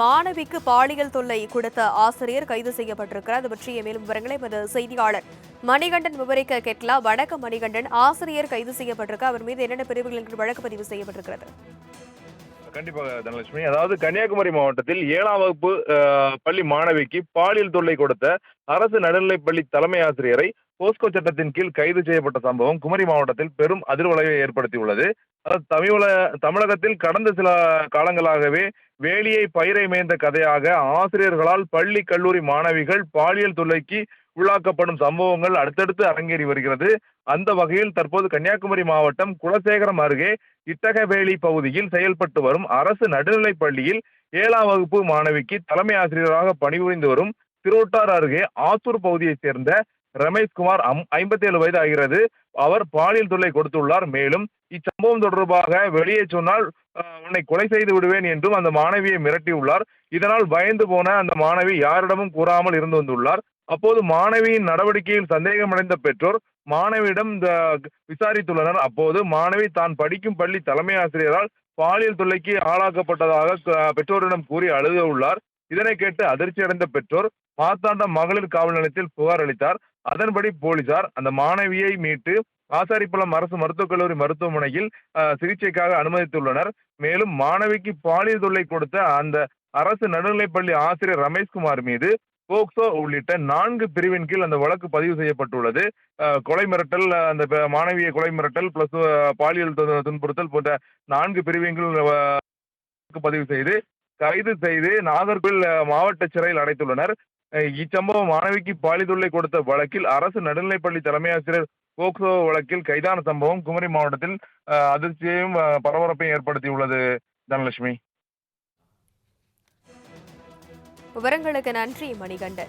மாணவிக்கு பாலியல் தொல்லை கொடுத்த ஆசிரியர் கைது செய்யப்பட்டிருக்கிறார். அது பற்றிய மேலும் விவரங்களை எமது செய்தியாளர் மணிகண்டன் விவரிக்க கேட்கலாம். வடக்கு மணிகண்டன். ஆசிரியர் கைது செய்யப்பட்டிருக்க அவர் மீது என்னென்ன பிரிவுகளின் என்று வழக்கு பதிவு செய்யப்பட்டிருக்கிறது? கண்டிப்பாக தனலட்சுமி. அதாவது கன்னியாகுமரி மாவட்டத்தில் ஏழாம் வகுப்பு பள்ளி மாணவிக்கு பாலியல் தொல்லை கொடுத்த அரசு நடுநிலைப்பள்ளி தலைமை ஆசிரியரை போஸ்கோ சட்டத்தின் கீழ் கைது செய்யப்பட்ட சம்பவம் குமரி மாவட்டத்தில் பெரும் அதிர்வலையை ஏற்படுத்தியுள்ளது. அதாவது தமிழ தமிழகத்தில் கடந்த சில காலங்களாகவே வேலியை பயிரை மேய்ந்த கதையாக ஆசிரியர்களால் பள்ளி கல்லூரி மாணவிகள் பாலியல் தொல்லைக்கு உள்ளாக்கப்படும் சம்பவங்கள் அடுத்தடுத்து அரங்கேறி வருகிறது. அந்த வகையில் தற்போது கன்னியாகுமரி மாவட்டம் குலசேகரம் அருகே இட்டகவேலி பகுதியில் செயல்பட்டு வரும் அரசு நடுநிலைப் பள்ளியில் ஏழாம் வகுப்பு மாணவிக்கு தலைமை ஆசிரியராக பணிபுரிந்து வரும் திருவட்டார் அருகே ஆத்தூர் பகுதியைச் சேர்ந்த ரமேஷ்குமார் ஐம்பத்தி ஏழு வயது ஆகிறது அவர் பாலியல் தொல்லை கொடுத்துள்ளார். மேலும் இச்சம்பவம் தொடர்பாக வெளியே சொன்னால் உன்னை கொலை செய்து விடுவேன் என்றும் அந்த மாணவியை மிரட்டியுள்ளார். இதனால் பயந்து போன அந்த மாணவி யாரிடமும் கூறாமல் இருந்து வந்துள்ளார். அப்போது மாணவியின் நடவடிக்கையில் சந்தேகமடைந்த பெற்றோர் மாணவியிடம் இந்த விசாரித்துள்ளனர். அப்போது மாணவி தான் படிக்கும் பள்ளி தலைமை ஆசிரியரால் பாலியல் தொல்லைக்கு ஆளாக்கப்பட்டதாக பெற்றோரிடம் கூறி அழுத உள்ளார் இதனை கேட்டு அதிர்ச்சி அடைந்த பெற்றோர் மார்த்தாண்டம் மகளிர் காவல் நிலையத்தில் புகார் அளித்தார். அதன்படி போலீசார் அந்த மாணவியை மீட்டு ஆசாரிப்பள்ளம் அரசு மருத்துவக் கல்லூரி மருத்துவமனையில் சிகிச்சைக்காக அனுமதித்துள்ளனர். மேலும் மாணவிக்கு பாலியல் தொல்லை கொடுத்த அந்த அரசு நடுநிலைப்பள்ளி ஆசிரியர் ரமேஷ்குமார் மீது போக்சோ உள்ளிட்ட நான்கு பிரிவின் கீழ் அந்த வழக்கு பதிவு செய்யப்பட்டுள்ளது. கொலை மிரட்டல் அந்த மாணவியை கொலை மிரட்டல் பிளஸ் பாலியல் துன்புறுத்தல் போன்ற நான்கு பிரிவின் கீழ் வழக்கு பதிவு செய்து கைது செய்து நாகர்கோவில் மாவட்ட சிறையில் அடைத்துள்ளனர். இச்சம்பவம் மாணவிக்கு பாலிதொல்லை கொடுத்த வழக்கில் அரசு நடுநிலைப்பள்ளி தலைமை ஆசிரியர் போக்சோ வழக்கில் கைதான சம்பவம் குமரி மாவட்டத்தில் அதிர்ச்சியையும் பரபரப்பையும் ஏற்படுத்தியுள்ளது தனலட்சுமி. விவரங்களுக்கு நன்றி மணிகண்டன்.